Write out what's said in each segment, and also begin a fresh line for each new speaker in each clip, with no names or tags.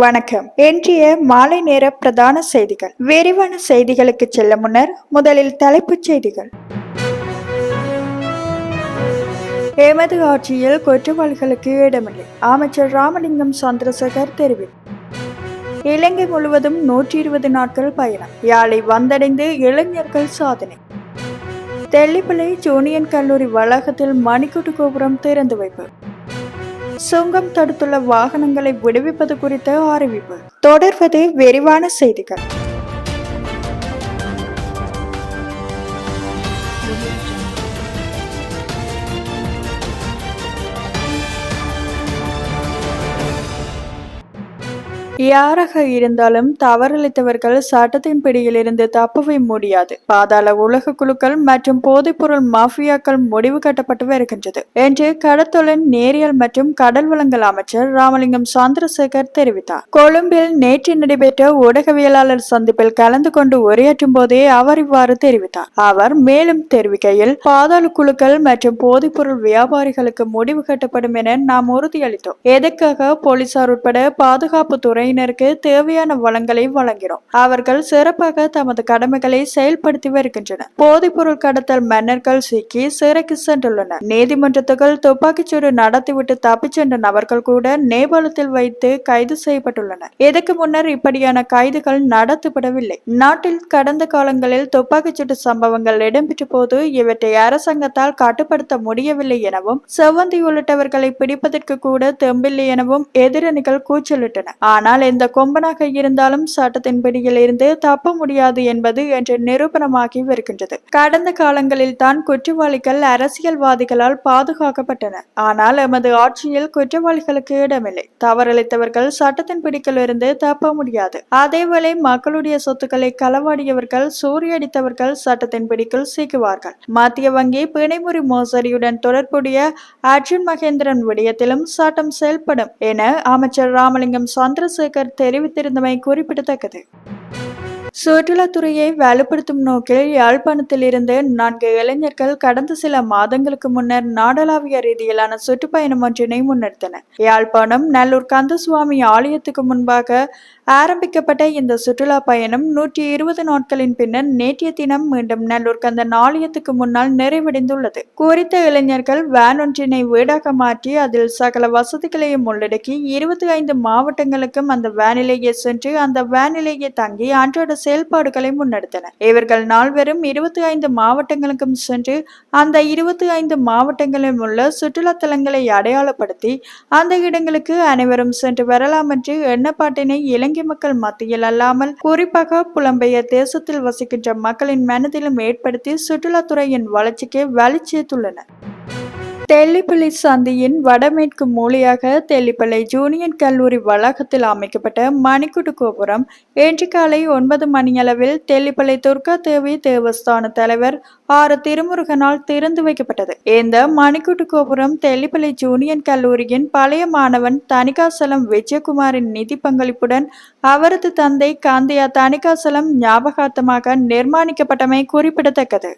வணக்கம். இன்றைய மாலை நேர பிரதான செய்திகள். விரிவான செய்திகளுக்கு செல்ல முன்னர் முதலில் தலைப்புச் செய்திகள். எமது ஆட்சியில் குற்றவாளிகளுக்கு இடமில்லை. அமைச்சர் ராமலிங்கம் சந்திரசேகர் தெரிவித்தார் இலங்கை முழுவதும் நூற்றி இருபது நாட்கள் பயணம். யாழை வந்தடைந்து இளைஞர்கள் சாதனை. தெல்லிப்பளை ஜூனியன் கல்லூரி வளாகத்தில் மணிக்கூட்டு கோபுரம் திறந்து வைப்பு. சுங்கம் தடுத்துள்ள வாகனங்களை விடுவிப்பது குறித்த அறிவிப்பு. தொடர்வது விரிவான செய்திகள். யாராக இருந்தாலும் தவறளித்தவர்கள் சட்டத்தின் பிடியிலிருந்து தப்பவே முடியாது. பாதாள உலக குழுக்கள் மற்றும் போதைப்பொருள் மாஃபியாக்கள் முடிவு கட்டப்பட்டு வருகின்றது என்று கடத்தொழில் நேரியல் மற்றும் கடல் வளங்கள் அமைச்சர் ராமலிங்கம் சந்திரசேகர் தெரிவித்தார். கொழும்பில் நேற்று நடைபெற்ற ஊடகவியலாளர் சந்திப்பில் கலந்து கொண்டு உரையாற்றும் போதே அவர் இவ்வாறு தெரிவித்தார். அவர் மேலும் தெரிவிக்கையில் பாதாள குழுக்கள் மற்றும் போதைப்பொருள் வியாபாரிகளுக்கு முடிவு கட்டப்படும் என நாம் உறுதியளித்தோம். எதற்காக போலீசார் உட்பட பாதுகாப்புத்துறை துறையினருக்கு தேவையான வளங்களை வழங்கினோம் அவர்கள் சிறப்பாக தமது கடமைகளை செயல்படுத்தி வருகின்றனர். போதைப்பொருள் கடத்தல் மன்னர்கள் சிக்கி சிறைக்கு சென்றுள்ளனர். நீதிமன்றத்துக்குள் துப்பாக்கிச்சூடு நடத்திவிட்டு தப்பிச் சென்ற நபர்கள் கூட நேபாளத்தில் வைத்து கைது செய்யப்பட்டுள்ளனர். இதற்கு முன்னர் இப்படியான கைதுகள் நடத்தப்படவில்லை. நாட்டில் கடந்த காலங்களில் துப்பாக்கிச்சூடு சம்பவங்கள் இடம்பெற்ற போது இவற்றை அரசாங்கத்தால் கட்டுப்படுத்த முடியவில்லை எனவும் செவ்வந்தி உள்ளிட்டவர்களை பிடிப்பதற்கு கூட தெம்பில்லை எனவும் எதிரணிகள் கூச்சலிட்டன ஆனால் ஆனால் எந்த கொம்பனாக இருந்தாலும் சட்டத்தின் பிடியில் இருந்து தப்ப முடியாது என்பது என்று நிரூபணமாகி வருகின்றது. கடந்த காலங்களில் தான் குற்றவாளிகள் அரசியல்வாதிகளால் பாதுகாக்கப்பட்டனர் ஆனால் எமது ஆட்சியில் குற்றவாளிகளுக்கு இடமில்லை. தவறளித்தவர்கள் சட்டத்தின் பிடிக்கில் இருந்து தப்ப முடியாது. அதேவேளை மக்களுடைய சொத்துக்களை களவாடியவர்கள் சூறையடித்தவர்கள் சட்டத்தின் பிடிக்குள் சிக்குவார்கள். மத்திய வங்கி பிணைமுறை மோசடியுடன் தொடர்புடைய அர்ஜுன் மகேந்திரன் விடயத்திலும் சட்டம் செயல்படும் என அமைச்சர் ராமலிங்கம் சந்திரசேகர் தெரிவித்திருந்தமை குறிப்பிடத்தக்கது. சுற்றுலாத்துறையை வலுப்படுத்தும் நோக்கில் யாழ்ப்பாணத்திலிருந்து நான்கு இளைஞர்கள் கடந்த சில மாதங்களுக்கு முன்னர் நாடளாவிய ரீதியிலான சுற்றுப்பயணம் ஒன்றினை முன்னெடுத்தனர். யாழ்ப்பாணம் நல்லூர் கந்தசுவாமி ஆலயத்துக்கு முன்பாக ஆரம்பிக்கப்பட்ட இந்த சுற்றுலா பயணம் நூற்றி இருபது நாட்களின் பின்னர் நேற்றைய தினம் மீண்டும் நல்லூர் கந்த ஆலயத்துக்கு முன்னால் நிறைவடைந்துள்ளது. குறித்த இளைஞர்கள் வேன் ஒன்றினை வீடாக மாற்றி அதில் சகல வசதிகளையும் உள்ளடக்கி இருபத்தி ஐந்து மாவட்டங்களுக்கும் அந்த வேனிலேயே சென்று அந்த வேனிலேயே தங்கி அன்றாட செயல்பாடுகளை முன்னெடுத்தனர். இவர்கள் நால்வரும் இருபத்தி ஐந்து மாவட்டங்களுக்கும் சென்று அந்த இருபத்தி ஐந்து மாவட்டங்களிலும் உள்ள சுற்றுலா தலங்களை அடையாளப்படுத்தி அந்த இடங்களுக்கு அனைவரும் சென்று வரலாம் என்று எண்ணப்பாட்டினை இலங்கை மக்கள் மத்தியில் அல்லாமல் குறிப்பாக புலம்பெயர் தேசத்தில் வசிக்கின்ற மக்களின் மனதிலும் ஏற்படுத்தி சுற்றுலாத்துறையின் வளர்ச்சிக்கு வலி சேர்த்துள்ளனர் தெல்லிப்பள்ளி சந்தியின் வடமேற்கு மூலையாக தெல்லிப்பள்ளி ஜூனியர் கல்லூரி வளாகத்தில் அமைக்கப்பட்ட மணிக்குட்டு கோபுரம் இன்று காலை ஒன்பது மணியளவில் தெல்லிப்பள்ளி துர்கா தேவி தேவஸ்தான தலைவர் ஆறு திருமுருகனால் திறந்து வைக்கப்பட்டது. இந்த மணிக்குட்டு கோபுரம் தெல்லிப்பள்ளி ஜூனியர் கல்லூரியின் பழைய மாணவன் தனிகாசலம் விஜயகுமாரின் நிதி பங்களிப்புடன் அவரது தந்தை காந்தியா தனிகாசலம் ஞாபகார்த்தமாக நிர்மாணிக்கப்பட்டமை குறிப்பிடத்தக்கது.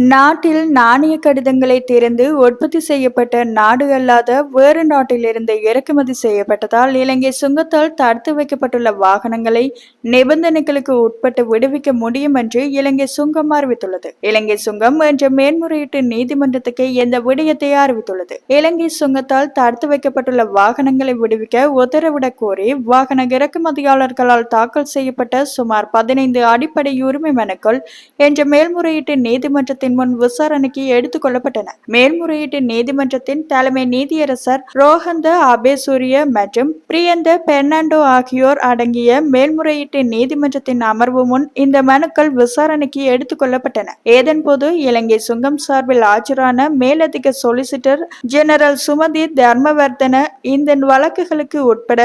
நாட்டில் நாணய கடிதங்களை திறந்து உற்பத்தி செய்யப்பட்ட நாடு அல்லாத வேறு நாட்டிலிருந்து இறக்குமதி செய்யப்பட்டதால் இலங்கை சுங்கத்தால் தடுத்து வைக்கப்பட்டுள்ள வாகனங்களை நிபந்தனைகளுக்கு உட்பட்டு விடுவிக்க முடியும் என்று இலங்கை சுங்கம் அறிவித்துள்ளது. இலங்கை சுங்கம் என்ற மேன்முறையீட்டு நீதிமன்றத்துக்கு இந்த விடயத்தை அறிவித்துள்ளது. இலங்கை சுங்கத்தால் தடுத்து வைக்கப்பட்டுள்ள வாகனங்களை விடுவிக்க உத்தரவிடக் கோரி வாகன இறக்குமதியாளர்களால் தாக்கல் செய்யப்பட்ட சுமார் பதினைந்து அடிப்படை உரிமை மனுக்கள் என்ற மேல்முறையீட்டு நீதிமன்றத்தின் முன் விசாரணைக்கு எடுத்துக் கொள்ளப்பட்டன. மேல்முறையீட்டு நீதிமன்றத்தின் தலைமை நீதியரசர் ரோஹந்த அபேசூரிய மற்றும் பிரியந்த பெர்னாண்டோ ஆகியோர் அடங்கிய மேல்முறையீட்டு நீதிமன்றத்தின் அமர்வு முன் இந்த மனுக்கள் விசாரணைக்கு எடுத்துக் கொள்ளப்பட்டன. ஏதன் போது இலங்கை சுங்கம் சார்பில் ஆஜரான மேலதிக சொலிசிட்டர் ஜெனரல் சுமதி தர்மவர்தன இந்த வழக்குகளுக்கு உட்பட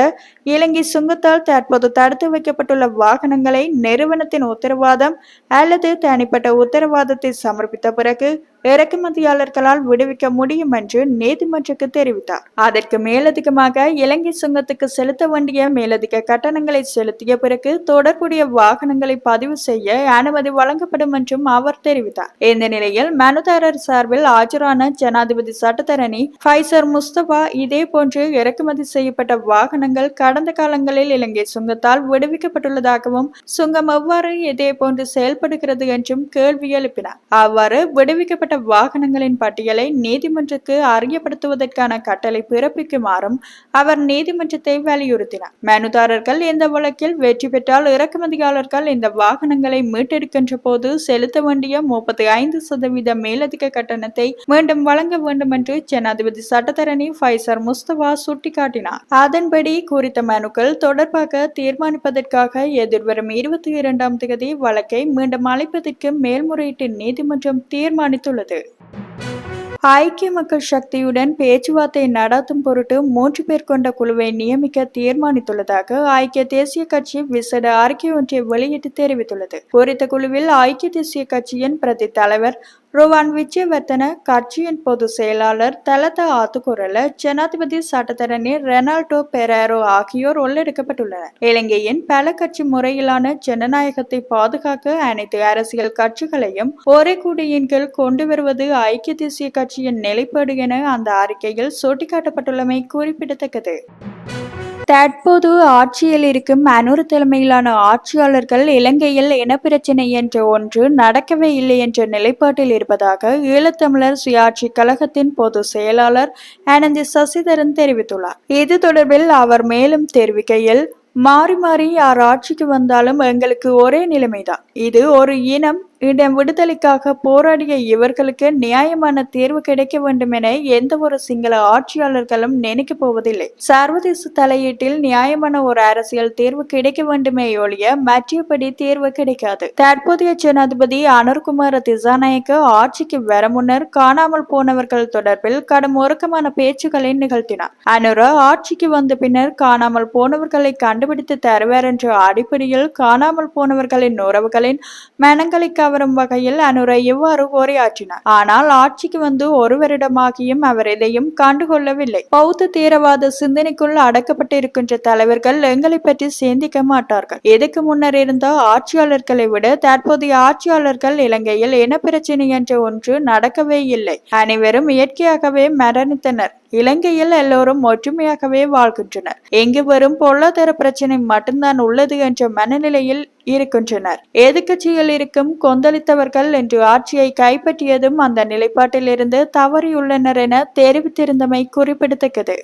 இலங்கை சுங்கத்தால் தற்போது தடுத்து வைக்கப்பட்டுள்ள வாகனங்களை நிறுவனத்தின் உத்தரவாதம் அல்லது தனிப்பட்ட உத்தரவாதத்தை சமர்ப்பித்த பிறகு இறக்குமதியாளர்களால் விடுவிக்க முடியும் என்று நீதிமன்றக்கு தெரிவித்தார். அதற்கு மேலதிகமாக இலங்கை சுங்கத்துக்கு செலுத்த வேண்டிய மேலதிக கட்டணங்களை செலுத்திய பிறகு தொடர்புடைய வாகனங்களை பதிவு செய்ய அனுமதி வழங்கப்படும் என்றும் அவர் தெரிவித்தார். இந்த நிலையில் மனுதாரர் சார்பில் ஆஜரான ஜனாதிபதி சட்டத்தரணி ஃபைசர் முஸ்தபா இதே போன்று இறக்குமதி செய்யப்பட்ட வாகனங்கள் கடந்த காலங்களில் இலங்கை சுங்கத்தால் விடுவிக்கப்பட்டுள்ளதாகவும் சுங்கம் எவ்வாறு இதே போன்று செயல்படுகிறது என்றும் கேள்வி எழுப்பினார். அவ்வாறு விடுவிக்கப்பட்ட வாகனங்களின் பட்டியலை நீதிமன்றத்துக்கு அறியப்படுத்துவதற்கான கட்டளை பிறப்பிக்குமாறும் அவர் நீதிமன்றத்தை வலியுறுத்தினார். மனுதாரர்கள் இந்த வழக்கில் வெற்றி பெற்றால் இறக்குமதியாளர்கள் இந்த வாகனங்களை மீட்டெடுக்கின்ற போது செலுத்த வேண்டிய முப்பத்தி ஐந்து சதவீத மேலதிக கட்டணத்தை மீண்டும் வழங்க வேண்டும் என்று ஜனாதிபதி சட்டத்தரணி ஃபைசர் முஸ்தபா சுட்டிக்காட்டினார். அதன்படி குறித்த மனுக்கள் தொடர்பாக தீர்மானிப்பதற்காக எதிர்வரும் இருபத்தி இரண்டாம் தேதி வழக்கை மீண்டும் அழைப்பதற்கு மேல்முறையீட்டு நீதிமன்றம் தீர்மானித்துள்ளது. ஐக்கிய மக்கள் சக்தியுடன் பேச்சுவார்த்தை நடத்தும் பொருட்டு மூன்று பேர் கொண்ட குழுவை நியமிக்க தீர்மானித்துள்ளதாக ஐக்கிய தேசிய கட்சி விசேட அறிக்கை ஒன்றை வெளியிட்டு தெரிவித்துள்ளது. குறித்த குழுவில் ஐக்கிய தேசிய கட்சியின் பிரதி தலைவர் ருவான் விஜயவர்தன கட்சியின் பொதுச் செயலாளர் தலத ஆத்துக்குரல ஜனாதிபதி சட்டத்தரணி ரெனால்டோ பெரேரோ ஆகியோர் உள்ளெடுக்கப்பட்டுள்ளனர் இலங்கையின் பல கட்சி முறையிலான ஜனநாயகத்தை பாதுகாக்க அனைத்து அரசியல் கட்சிகளையும் ஒரே கூடியின் கீழ் கொண்டு வருவது ஐக்கிய தேசிய கட்சியின் நிலைப்பாடு என அந்த அறிக்கையில் சுட்டிக்காட்டப்பட்டுள்ளமை குறிப்பிடத்தக்கது. தற்போது ஆட்சியில் இருக்கும் அனுரு தலைமையிலான ஆட்சியாளர்கள் இலங்கையில் இனப்பிரச்சினை என்ற ஒன்று நடக்கவே இல்லை என்ற நிலைப்பாட்டில் இருப்பதாக ஈழத்தமிழர் சுயாட்சி கழகத்தின் பொது செயலாளர் ஆனந்தி சசிதரன் தெரிவித்துள்ளார். இது தொடர்பில் அவர் மேலும் தெரிவிக்கையில் மாறி மாறி யார் ஆட்சிக்கு வந்தாலும் எங்களுக்கு ஒரே நிலைமைதான். இது ஒரு இனம் இடம் விடுதலைக்காக போராடிய இவர்களுக்கு நியாயமான தீர்வு கிடைக்க வேண்டும் என எந்த ஒரு சிங்கள ஆட்சியாளர்களும் நினைக்க போவதில்லை. சர்வதேச தலையீட்டில் நியாயமான ஒரு அரசியல் தீர்வு கிடைக்க வேண்டுமே ஒழிய மற்றபடி தீர்வு கிடைக்காது. தற்போதைய ஜனாதிபதி அனுர்குமார திசாநாயக்க ஆட்சிக்கு வர முன்னர் காணாமல் போனவர்கள் தொடர்பில் கடும் ஒருக்கமான பேச்சுக்களை நிகழ்த்தினார். அனுர ஆட்சிக்கு வந்த பின்னர் காணாமல் போனவர்களை கண்டுபிடித்து தருவார் என்ற அடிப்படையில் காணாமல் போனவர்களின் உறவுகளின் மனங்களை கவரும் வகையில் அனுரை இவ்வாறு உரையாற்றினார் ஆனால் ஆட்சிக்கு வந்து ஒரு வருடமாகியும் அவர் எதையும் கண்டுகொள்ளவில்லை. பௌத்த தீரவாத சிந்தனைக்குள் அடக்கப்பட்டிருக்கின்ற தலைவர்கள் எங்களை பற்றி சிந்திக்க மாட்டார்கள். எதுக்கு முன்னர் இருந்த ஆட்சியாளர்களை விட தற்போதைய ஆட்சியாளர்கள் இலங்கையில் இன பிரச்சனை என்ற ஒன்று நடக்கவே இல்லை. அனைவரும் இயற்கையாகவே மரணித்தனர். இலங்கையில் எல்லோரும் ஒற்றுமையாகவே வாழ்கின்றனர். எங்கு வரும் பொருளாதார பிரச்சனை மட்டும்தான் உள்ளது என்ற மனநிலையில் இருக்கின்றனர். எதிர்கட்சியில் இருக்கும் கொந்தளித்தவர்கள் என்று ஆட்சியை கைப்பற்றியதும் அந்த நிலைப்பாட்டிலிருந்து தவறியுள்ளனர் என தெரிவித்திருந்தமை குறிப்பிடத்தக்கது.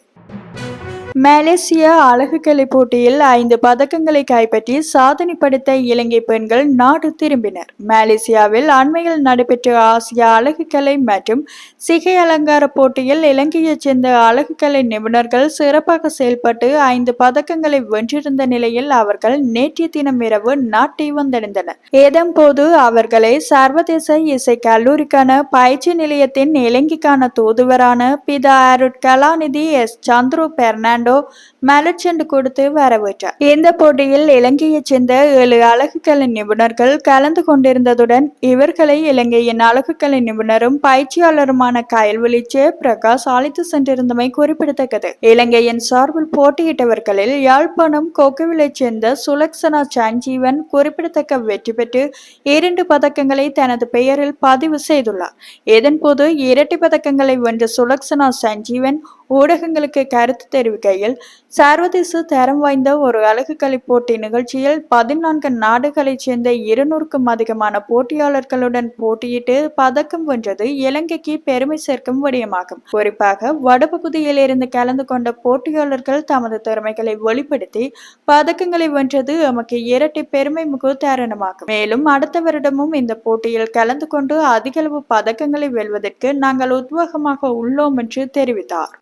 மலேசிய அழகுக்கலை போட்டியில் ஐந்து பதக்கங்களை கைப்பற்றி சாதனை படைத்த இலங்கை பெண்கள் நாடு திரும்பினர். மலேசியாவில் அண்மையில் நடைபெற்ற ஆசிய அழகுக்கலை மற்றும் சிகை அலங்கார போட்டியில் இலங்கையைச் சேர்ந்த அழகுக்கலை நிபுணர்கள் சிறப்பாக செயல்பட்டு ஐந்து பதக்கங்களை வென்றிருந்த நிலையில் அவர்கள் நேற்றைய தினம் இரவு நாட்டை வந்தடைந்தனர். இதன்போது அவர்களை சர்வதேச இசை கல்லூரிக்கான பயிற்சி நிலையத்தின் இலங்கைக்கான தூதுவரான பிதா அருட் கலாநிதி எஸ். சந்துரு பெர்னாண்டோ மலர்ச்செண்டு கொடுத்து வரவேற்றார். இந்த போட்டியில் இலங்கையைச் சேர்ந்த ஏழு அழகுக்கலை நிபுணர்கள் கலந்து கொண்டிருந்ததுடன் இவர்களை இலங்கையின் அழகுக்கலை நிபுணரும் பயிற்சியாளருமான கயல்வெளி ஜே பிரகாஷ் அழைத்து சென்றிருந்தமை குறிப்பிடத்தக்கது. இலங்கையின் சார்பில் போட்டியிட்டவர்களில் யாழ்ப்பாணம் கொக்குவிலைச் சேர்ந்த சுலக்ஷனா சஞ்சீவன் குறிப்பிடத்தக்க வெற்றி பெற்று இரண்டு பதக்கங்களை தனது பெயரில் பதிவு செய்துள்ளார். இதன்போது இரட்டை பதக்கங்களை வென்ற சுலக்ஷனா சஞ்சீவன் ஊடகங்களுக்கு கருத்து தெரிவிக்கையில் சர்வதேச தரம் வாய்ந்த ஒரு அழகுக்கலை போட்டி நிகழ்ச்சியில் பதினான்கு நாடுகளைச் சேர்ந்த இருநூறுக்கும் அதிகமான போட்டியாளர்களுடன் போட்டியிட்டு பதக்கம் வென்றது இலங்கைக்கு பெருமை சேர்க்கும் விடயமாகும். குறிப்பாக வடபகுதியில் இருந்து கலந்து கொண்ட போட்டியாளர்கள் தமது திறமைகளை வெளிப்படுத்தி பதக்கங்களை வென்றது எமக்கு இரட்டை பெருமை மிகு தருணமாகும். மேலும் அடுத்த வருடமும் இந்த போட்டியில் கலந்து கொண்டு அதிகளவு பதக்கங்களை வெல்வதற்கு நாங்கள் உத்வேகமாக உள்ளோம் என்று தெரிவித்தார்.